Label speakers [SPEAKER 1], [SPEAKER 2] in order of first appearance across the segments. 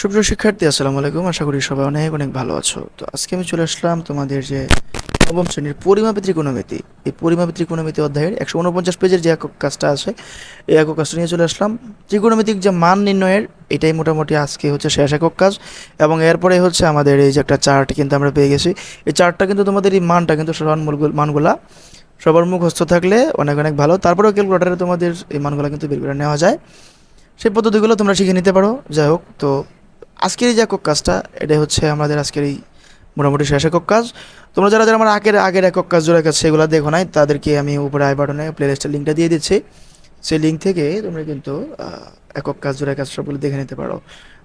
[SPEAKER 1] সুপ্রিয় শিক্ষার্থী, আসসালামু আলাইকুম। আশা করি সবাই অনেক অনেক ভালো আছো। তো আজকে আমি চলে আসলাম তোমাদের যে নবম শ্রেণির পরিমাপী ত্রিকোণমিতি। এই পরিমাপী ত্রিকোণমিতি অধ্যায়ের একশো উনপঞ্চাশ পেজের যে একক কাজটা আছে, এই একক কাজটা নিয়ে চলে আসলাম। ত্রিকোণমিতিক যে মান নির্ণয়ের, এটাই মোটামুটি আজকে হচ্ছে শেষ একক কাজ। এবং এরপরে হচ্ছে আমাদের এই যে একটা চার্ট কিন্তু আমরা পেয়ে গেছি। এই চার্টটা কিন্তু তোমাদের এই মানটা কিন্তু সমান মানগুলা সবার মুখস্থ থাকলে অনেক অনেক ভালো। তারপরেও ক্যালকুলেটারে তোমাদের এই মানগুলো কিন্তু বের করে নেওয়া যায়। সেই পদ্ধতিগুলো তোমরা শিখে নিতে পারো। যাই হোক, তো আজকের এই যে একক কাজটা, এটাই হচ্ছে আমাদের আজকের এই মোটামুটি শেষ একক কাজ। তোমরা যারা যারা আমার আগের আগের একক কাজ জোড়া কাজ সেগুলো দেখো নাই, তাদেরকে আমি উপরে আই বাটনে প্লে লিস্টের লিঙ্কটা দিয়ে দিচ্ছি। সেই লিঙ্ক থেকে তোমরা কিন্তু একক কাজ জোড়া কাজ সবগুলো দেখে নিতে পারো।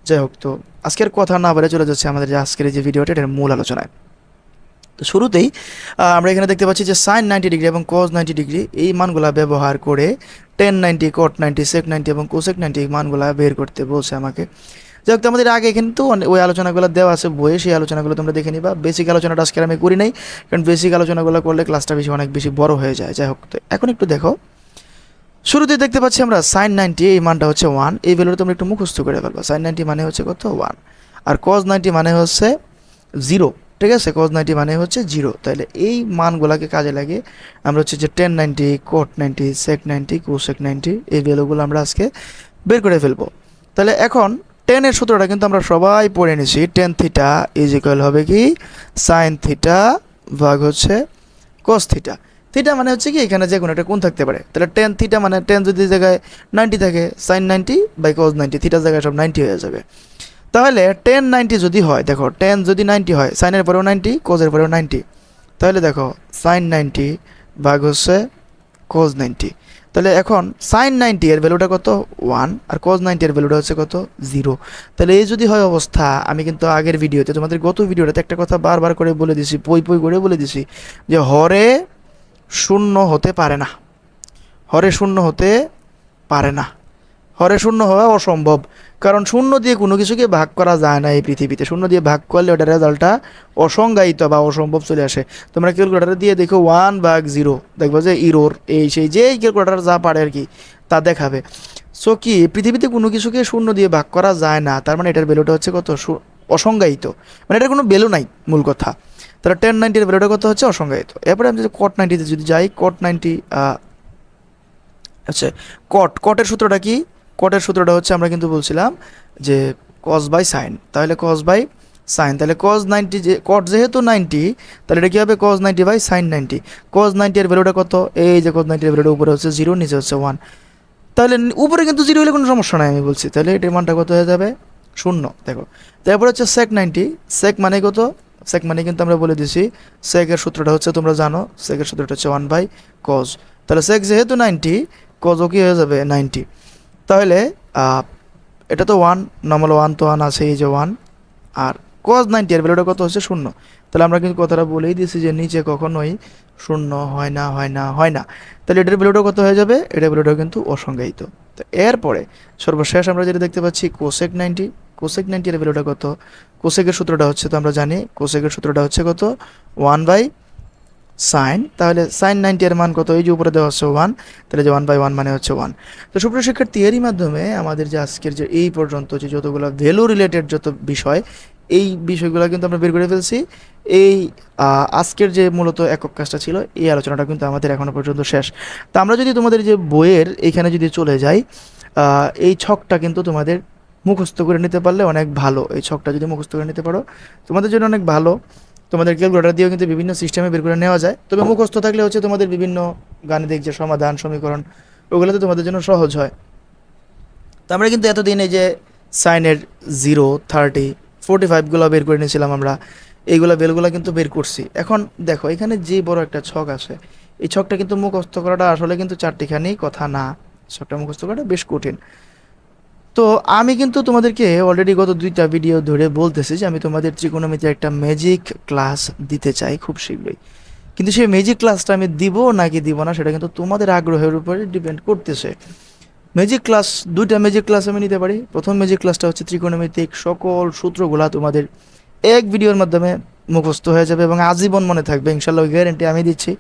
[SPEAKER 1] যাই হোক, তো আজকের কথা না বলে চলে যাচ্ছে আমাদের যে আজকের যে ভিডিওটা, এটার মূল আলোচনায়। তো শুরুতেই আমরা এখানে দেখতে পাচ্ছি যে সাইন নাইনটি ডিগ্রি এবং কজ নাইনটি ডিগ্রি এই মানগুলা ব্যবহার করে tan ninety cot ninety sec ninety এবং কোসেক নাইনটি এই মানগুলা বের করতে বলছে আমাকে। যাই হোক আমাদের আগে কিন্তু ওই আলোচনাগুলো দেওয়া আছে, বইয়ে সেই আলোচনাগুলো তোমরা দেখে নিবা। বেসিক আলোচনাটা আজকে আমি করি নাই, কারণ বেসিক আলোচনাগুলো করলে ক্লাসটা বেশি অনেক বেশি বড় হয়ে যায়। যাই হোক, তো এখন একটু দেখো। শুরুতে দেখতে পাচ্ছি আমরা সাইন নাইনটি এই মানটা হচ্ছে ওয়ান এই ভ্যালুটা তোমরা একটু মুখস্থ করে ফেলবা। সাইন নাইনটি মানে হচ্ছে কত? ওয়ান আর কজ নাইনটি মানে হচ্ছে জিরো ঠিক আছে? কজ নাইনটি মানে হচ্ছে জিরো তাহলে এই মানগুলোকে কাজে লাগে আমরা হচ্ছে যে tan ninety cot ninety sec ninety cosec ninety এই ভ্যালুগুলো আমরা আজকে বের করে ফেলব। তাহলে এখন টেনের সূত্রটা কিন্তু আমরা সবাই পড়ে নিছি। টেন থিটা ইজ ইকুয়াল হবে কি? সাইন থিটা ভাগ হচ্ছে কস থিটা। থিটা মানে হচ্ছে কি? এখানে যে কোনো একটা কোণ থাকতে পারে। তাহলে টেন থিটা মানে টেন যদি জায়গায় নাইনটি থাকে sine ninety by cos ninety, থিটার জায়গায় সব নাইনটি হয়ে যাবে। তাহলে টেন নাইনটি যদি হয়, দেখো, টেন যদি নাইনটি হয় সাইনের পরেও নাইনটি কোজের পরেও নাইনটি। তাহলে দেখো সাইন নাইনটি ভাগ হচ্ছে কোজ নাইনটি তাহলে এখন সাইন নাইনটি এর ভ্যালুটা কত? ওয়ান আর কোজ নাইনটি এর ভ্যালুটা হচ্ছে কত? জিরো তাহলে এই যদি হয় অবস্থা, আমি কিন্তু আগের ভিডিওতে, তোমাদের গত ভিডিওটাতে একটা কথা বারবার করে বলে দিছি, পই পই করে বলে দিছি, যে হরে শূন্য হতে পারে না। হরে শূন্য হতে পারে না। হরে শূন্য হওয়া অসম্ভব। কারণ শূন্য দিয়ে কোনো কিছুকে ভাগ করা যায় না এই পৃথিবীতে। শূন্য দিয়ে ভাগ করলে ওটার রেজাল্টটা অসংজ্ঞায়িত বা অসম্ভব চলে আসে। তোমরা ক্যালকুলেটারে দিয়ে দেখো ওয়ান ভাগ জিরো। দেখব যে ইরোর এই সেই যেই ক্যালকুলেটার যা পারে আর কি, তা দেখাবে। সো কি পৃথিবীতে কোনো কিছুকে শূন্য দিয়ে ভাগ করা যায় না। তার মানে এটার ভ্যালুটা হচ্ছে কত? অসংজ্ঞায়িত। মানে এটার কোনো ভ্যালু নাই, মূল কথা। তাহলে টেন নাইনটির ভ্যালুটা কত হচ্ছে? অসংজ্ঞায়িত। এরপরে আমি যদি কট নাইনটিতে যদি যাই কট নাইনটি আচ্ছা কট কটের সূত্রটা কি? কটের সূত্রটা হচ্ছে আমরা কিন্তু বলছিলাম যে কস বাই সাইন তাহলে কস বাই সাইন তাহলে কস নাইনটি যে কট যেহেতু নাইনটি তাহলে এটা কী হবে? Cos ninety by sine ninety ninety এর ভ্যালুটা কত? এই যে কস নাইনটির ভ্যালুটা উপরে হচ্ছে জিরো নিচে হচ্ছে ওয়ান তাহলে উপরে কিন্তু জিরো হলে কোনো সমস্যা নাই, আমি বলছি। তাহলে এটার মানটা কত হয়ে যাবে? শূন্য, দেখো। তারপরে হচ্ছে সেক নাইনটি সেক মানে কত? সেক মানে কিন্তু আমরা বলে দিছি সেকের সূত্রটা হচ্ছে তোমরা জানো সেকের সূত্রটা হচ্ছে ওয়ান বাই কজ তাহলে সেক যেহেতু নাইনটি কজও কি হয়ে যাবে? নাইনটি তাহলে এটা তো ওয়ান নর্মাল ওয়ান তো ওয়ান আছে, এই যে ওয়ান আর কজ নাইনটি এর ভ্যালুটা কত হচ্ছে? শূন্য। তাহলে আমরা কিন্তু কথাটা বলেই দিয়েছি যে নিচে কখনোই শূন্য হয় না হয় না হয় না। তাহলে এটার ভ্যালুটা কত হয়ে যাবে? এটার ভ্যালুটা কিন্তু অসংজ্ঞায়িত। তো এরপরে সর্বশেষ আমরা যেটা দেখতে পাচ্ছি কোসেক নাইনটি কোসেক নাইনটি এর ভ্যালুটা কত? কোসেকের সূত্রটা হচ্ছে, তো আমরা জানি কোসেকের সূত্রটা হচ্ছে কত? ওয়ান বাই সাইন, তাহলে সাইন নাইনটি এর মান কত? এই যে উপরে দেওয়া হচ্ছে ওয়ান তাহলে যে ওয়ান বাই ওয়ান মানে হচ্ছে ওয়ান তো সুপ্রিয় শিক্ষার্থী, এরই মাধ্যমে আমাদের যে আজকের যে এই পর্যন্ত যে যতগুলো ভ্যালু রিলেটেড যত বিষয়, এই বিষয়গুলো কিন্তু আমরা বের করে ফেলছি। এই আজকের যে মূলত একক কাজটা ছিল, এই আলোচনাটা কিন্তু আমাদের এখনও পর্যন্ত শেষ। তা আমরা যদি তোমাদের যে বইয়ের এখানে যদি চলে যাই এই ছকটা কিন্তু তোমাদের মুখস্থ করে নিতে পারলে অনেক ভালো। এই ছকটা যদি মুখস্থ করে নিতে পারো, তোমাদের জন্য অনেক ভালো। তোমাদের ক্যালকুলেটার দিয়েও কিন্তু বিভিন্ন সিস্টেমে বের করে নেওয়া যায়। তবে মুখস্থ থাকলে হচ্ছে তোমাদের বিভিন্ন গাণিতিক যে সমাধান, সমীকরণ, ওগুলোতে তোমাদের জন্য সহজ হয়। তো আমরা কিন্তু এতদিন এই যে সাইনের জিরো, থার্টি, ফোর্টি ফাইভগুলো বের করে নিয়েছিলাম আমরা, এইগুলো বেলগুলো কিন্তু বের করছি। এখন দেখো, এখানে যে বড় একটা ছক আছে, এই ছকটা কিন্তু মুখস্থ করাটা আসলে কিন্তু চারটিখানি কথা না। ছকটা মুখস্থ করাটা বেশ কঠিন। তো আমি কিন্তু তোমাদেরকে অলরেডি গত দুইটা ভিডিও ধরে বলতেছি যে আমি তোমাদের ত্রিকোণমিতির একটা ম্যাজিক ক্লাস দিতে চাই খুব শীঘ্রই। কিন্তু সেই ম্যাজিক ক্লাসটা আমি দিব নাকি দিব না সেটা কিন্তু তোমাদের আগ্রহের উপরে ডিপেন্ড করতেছে। ম্যাজিক ক্লাস দুইটা ম্যাজিক ক্লাস আমি নিতে পারি। প্রথম ম্যাজিক ক্লাসটা হচ্ছে ত্রিকোণমিতিক সকল সূত্রগুলা তোমাদের এক ভিডিওর মাধ্যমে মুখস্থ হয়ে যাবে এবং আজীবন মনে থাকবে। ইনশাল্লাহ গ্যারেন্টি আমি দিচ্ছি।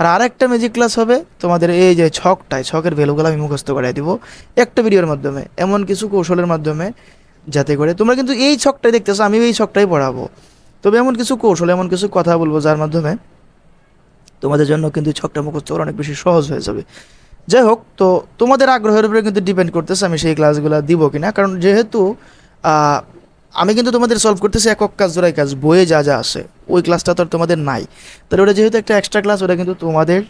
[SPEAKER 1] আর আরেকটা ম্যাজিক ক্লাস হবে তোমাদের এই যে ছকটায়, ছকের ভ্যালুগুলো আমি মুখস্থ করাই দিব। একটা ভিডিওর মাধ্যমে, এমন কিছু কৌশলের মাধ্যমে যাতে করে তোমরা কিন্তু এই ছকটাই দেখতেছো আমি এই ছকটাই পড়াবো। তবে এমন কিছু কৌশল, এমন কিছু কথা বলব যার মাধ্যমে তোমাদের জন্য কিন্তু ছকটা মুখস্থ করা অনেক বেশি সহজ হয়ে যাবে। যাই হোক, তো তোমাদের আগ্রহের উপরে কিন্তু ডিপেন্ড করতেছে আমি সেই ক্লাসগুলো দিব কিনা। কারণ যেহেতু আমি কিন্তু তোমাদের সলভ করতেছি একক কাজ, জোড়াই কাজ, বইয়ে যা যা আসে ওই ক্লাসটা তো আর তোমাদের নাই। তাহলে ওটা যেহেতু একটা এক্সট্রা ক্লাস ওটা কিন্তু তোমাদের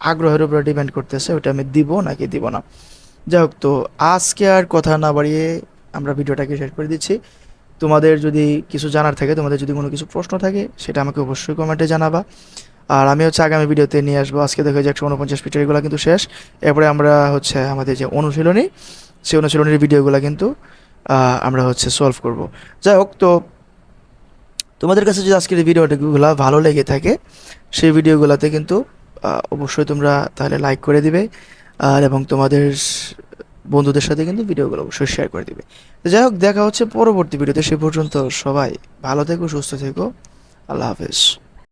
[SPEAKER 1] আগ্রহের উপরে ডিপেন্ড করতেছে, ওটা আমি দিব নাকি দিব না। যাই হোক, তো আজকে আর কথা না বাড়িয়ে আমরা ভিডিওটাকে শেষ করে দিচ্ছি। তোমাদের যদি কিছু জানার থাকে, তোমাদের যদি কোনো কিছু প্রশ্ন থাকে, সেটা আমাকে অবশ্যই কমেন্টে জানাবা। আর আমি হচ্ছে আগামী ভিডিওতে নিয়ে আসব। আজকে দেখো যে একশো উনপঞ্চাশ পিটার এগুলো কিন্তু শেষ। এরপরে আমরা হচ্ছে আমাদের যে অনুশীলনী, সেই অনুশীলনীর ভিডিওগুলো কিন্তু আমরা হচ্ছে সলভ করব। যাই হোক তো তোমাদের কাছে যদি আজকের এই ভিডিওগুলো ভালো লেগে থাকে, সেই ভিডিওগুলোতে কিন্তু অবশ্যই তোমরা তাহলে লাইক করে দিবে, আর এবং তোমাদের বন্ধুদের সাথে কিন্তু ভিডিওগুলো অবশ্যই শেয়ার করে দিবে। তো যাই হোক দেখা হচ্ছে পরবর্তী ভিডিওতে, সে পর্যন্ত সবাই ভালো থেকো, সুস্থ থেকো। আল্লাহ হাফেজ।